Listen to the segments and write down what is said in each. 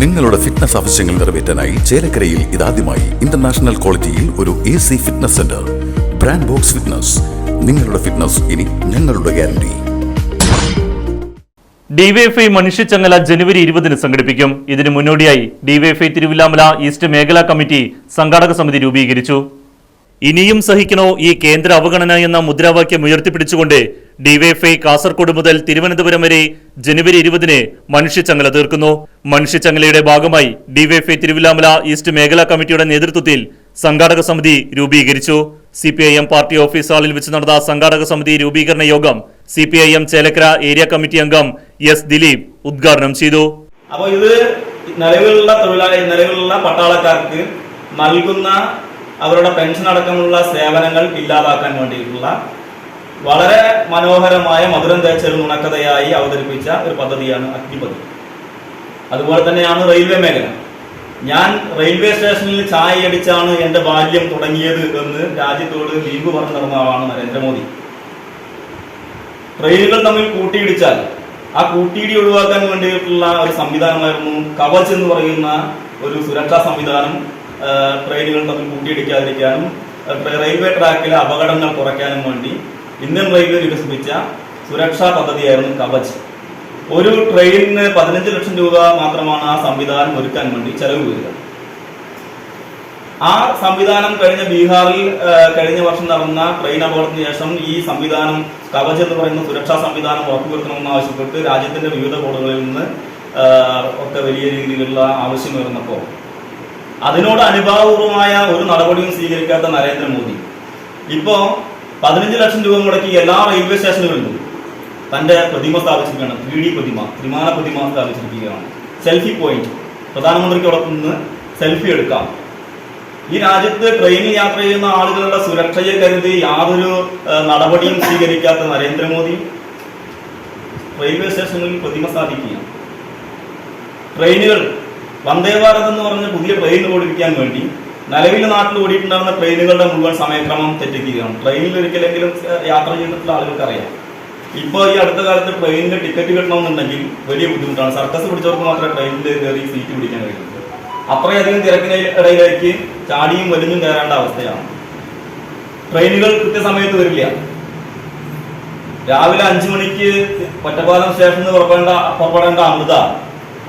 നിങ്ങളുടെ ഫിറ്റ്നസ് ആവശ്യങ്ങൾ നിറവേറ്റാനായി ചേലക്കരയിൽ ഇതാദ്യമായി ഇന്റർനാഷണൽ ക്വാളിറ്റിയിൽ ഒരു A C fitness centre brand box fitness നിങ്ങളുടെ ഫിറ്റ്നസ് ഇനി ഞങ്ങളുടെ ഗ്യാരണ്ടി ഡിവൈഎഫ്ഐ മനുഷ്യച്ചങ്ങല ജനുവരി ഇരുപതിന് സംഘടിപ്പിക്കും. ഇതിന് മുന്നോടിയായി ഡിവൈഎഫ്ഐ തിരുവില്ലാമല ഈസ്റ്റ് മേഖലാ കമ്മിറ്റി സംഘാടക സമിതി രൂപീകരിച്ചു. ഇനിയും സഹിക്കണോ ഈ കേന്ദ്ര അവഗണന എന്ന മുദ്രാവാക്യം ഉയർത്തിപ്പിടിച്ചുകൊണ്ട് ഡിവൈഎഫ്ഐ കാസർഗോഡ് മുതൽ തിരുവനന്തപുരം വരെ ജനുവരി ഇരുപതിന് മനുഷ്യച്ചങ്ങല തീർക്കുന്നു. മനുഷ്യച്ചങ്ങലയുടെ ഭാഗമായി ഡിവൈഎഫ്ഐ തിരുവില്ലാമല ഈസ്റ്റ് മേഖലാ കമ്മിറ്റിയുടെ നേതൃത്വത്തിൽ സംഘാടക സമിതി രൂപീകരിച്ചു. C P I M party office ഹാളിൽ വെച്ച് നടന്ന സംഘാടക സമിതി രൂപീകരണ യോഗം C P I M Chelakkara area committee അംഗം എസ് ദിലീപ് ഉദ്ഘാടനം ചെയ്തു. അപ്പോൾ ഇത് നിലവിലുള്ള തൊഴിലാളി നിലവിലുള്ള പട്ടാളക്കാർക്ക് നൽകുന്ന അവരുടെ പെൻഷൻ അടക്കമുള്ള സേവനങ്ങൾ ഇല്ലാതാക്കാൻ വേണ്ടിയിട്ടുള്ള വളരെ മനോഹരമായ മധുരം തേച്ച ഒരു നുണക്കഥയായി അവതരിപ്പിച്ച ഒരു പദ്ധതിയാണ് അഗ്നിപതി. അതുപോലെ തന്നെയാണ് റെയിൽവേ മേഖല. ഞാൻ റെയിൽവേ സ്റ്റേഷനിൽ ചായ അടിച്ചാണ് എന്റെ ബാല്യം തുടങ്ങിയത് എന്ന് രാജ്യത്തോട് ലീഗ് പറഞ്ഞു നടന്ന ആളാണ് നരേന്ദ്രമോദി. ട്രെയിനുകൾ തമ്മിൽ കൂട്ടിയിടിച്ചാൽ ആ കൂട്ടിയിടി ഒഴിവാക്കാൻ വേണ്ടിയിട്ടുള്ള ഒരു സംവിധാനമായിരുന്നു കവച് എന്ന് പറയുന്ന ഒരു സുരക്ഷാ സംവിധാനം ട്രെയിനുകൾ തമ്മിൽ കൂട്ടിയിടിക്കാതിരിക്കാനും റെയിൽവേ ട്രാക്കിലെ അപകടങ്ങൾ കുറയ്ക്കാനും വേണ്ടി ഇന്ത്യൻ റെയിൽവേ വികസിപ്പിച്ച സുരക്ഷാ പദ്ധതിയായിരുന്നു കവച്. ഒരു ട്രെയിനിന് പതിനഞ്ച് ലക്ഷം രൂപ മാത്രമാണ് ആ സംവിധാനം ഒരുക്കാൻ വേണ്ടി ചെലവ് വരിക. ആ സംവിധാനം കഴിഞ്ഞ ബീഹാറിൽ കഴിഞ്ഞ വർഷം നടന്ന ട്രെയിൻ അപകടത്തിന് ശേഷം ഈ സംവിധാനം കവച് എന്ന് പറയുന്ന സുരക്ഷാ സംവിധാനം ഉറപ്പുവരുത്തണമെന്ന് ആവശ്യപ്പെട്ട് രാജ്യത്തിന്റെ വിവിധ കോണുകളിൽ നിന്ന് ഒക്കെ വലിയ രീതിയിലുള്ള ആവശ്യം ഉയർന്നപ്പോൾ അതിനോട് അനുഭാവപൂർവമായ ഒരു നടപടിയും സ്വീകരിക്കാത്ത നരേന്ദ്രമോദി. ഇപ്പോ പതിനഞ്ച് ലക്ഷം രൂപ മുടക്കി എല്ലാ റെയിൽവേ സ്റ്റേഷനുകളിലും തന്റെ പ്രതിമ സ്ഥാപിച്ചിരിക്കുകയാണ്. ത്രീ ഡി പ്രതിമ ത്രിമാന പ്രതിമ സ്ഥാപിച്ചിരിക്കുകയാണ്. സെൽഫി പോയിന്റ് പ്രധാനമന്ത്രിക്കോടൊപ്പം നിന്ന് സെൽഫി എടുക്കാം. ഈ രാജ്യത്ത് ട്രെയിനിൽ യാത്ര ചെയ്യുന്ന ആളുകളുടെ സുരക്ഷയെ കരുതി യാതൊരു നടപടിയും സ്വീകരിക്കാത്ത നരേന്ദ്രമോദി റെയിൽവേ സ്റ്റേഷനുകളിൽ പ്രതിമ സ്ഥാപിക്കുക ട്രെയിനുകൾ വന്ദേ ഭാരത് എന്ന് പറഞ്ഞ പുതിയ ട്രെയിൻ ഓടിപ്പിക്കാൻ വേണ്ടി നിലവിൽ നാട്ടിൽ ഓടിയിട്ടുണ്ടായിരുന്ന ട്രെയിനുകളുടെ മുഴുവൻ സമയക്രമം തെറ്റിക്കുകയാണ്. ട്രെയിനിൽ ഒരിക്കലെങ്കിലും യാത്ര ചെയ്തിട്ടുള്ള ആളുകൾക്ക് അറിയാം. ഇപ്പോൾ ഈ അടുത്ത കാലത്ത് ട്രെയിനിന്റെ ടിക്കറ്റ് കിട്ടണമെന്നുണ്ടെങ്കിൽ വലിയ ബുദ്ധിമുട്ടാണ്. സർക്കസ് പിടിച്ചവർക്ക് മാത്രമേ ട്രെയിനിൽ കയറി സീറ്റ് പിടിക്കാൻ കഴിയുള്ളൂ. അത്രയധികം തിരക്കിന് ഇടയിലേക്ക് ചാടിയും വലിഞ്ഞും കയറേണ്ട അവസ്ഥയാണ്. ട്രെയിനുകൾ കൃത്യസമയത്ത് വരില്ല. രാവിലെ അഞ്ചു മണിക്ക് ഒറ്റപ്പാലം സ്റ്റേഷനിൽ പുറപ്പെടേണ്ട പുറപ്പെടേണ്ട അമൃത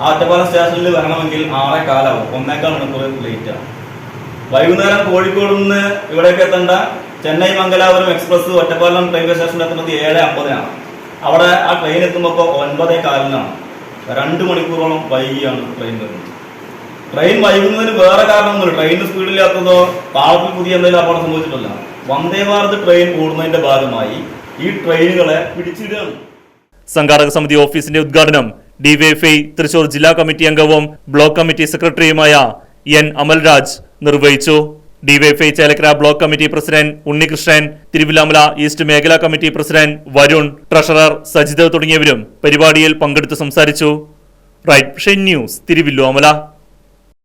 ആ ഒറ്റപ്പാലം സ്റ്റേഷനിൽ വരണമെങ്കിൽ ആറേ കാലാവും ഒന്നേക്കാൾ മണിക്കൂർ ലേറ്റ് ആണ്. വൈകുന്നേരം കോഴിക്കോട് നിന്ന് ഇവിടേക്ക് എത്തേണ്ട ചെന്നൈ മംഗലാപുരം എക്സ്പ്രസ് ഒറ്റപ്പാലം റെയിൽവേ സ്റ്റേഷനിൽ എത്തുന്നത് ഏഴ് അമ്പതിനാണ്. അവിടെ ആ ട്രെയിൻ എത്തുമ്പോൾ ഒൻപതേ കാലിനാണ്. രണ്ട് മണിക്കൂറോളം വൈകിയാണ് ട്രെയിൻ വരുന്നത്. ട്രെയിൻ വൈകുന്നതിന് വേറെ കാരണമൊന്നുമില്ല. ട്രെയിൻ സ്പീഡില്ലാത്തതോ പാളത്തിൽ പുതിയ എന്തെങ്കിലും അപകടം സംഭവിച്ചിട്ടില്ല. വന്ദേ ഭാരത് ട്രെയിൻ കൂടുന്നതിന്റെ ഭാഗമായി ഈ ട്രെയിനുകളെ പിടിച്ചിടുകയാണ്. സംഘാടക സമിതി ഓഫീസിന്റെ ഉദ്ഘാടനം ഡിവൈഎഫ്ഐ തൃശൂർ ജില്ലാ കമ്മിറ്റി അംഗവും ബ്ലോക്ക് കമ്മിറ്റി സെക്രട്ടറിയുമായ എൻ അമൽരാജ് നിർവഹിച്ചു. DYFI Chelakkara block committee president Unnikrishnan Thiruvilwamala east മേഖലാ committee president Varun treasurer Sajith തുടങ്ങിയവരും പരിപാടിയിൽ പങ്കെടുത്ത് സംസാരിച്ചു. Right news Thiruvilwamala.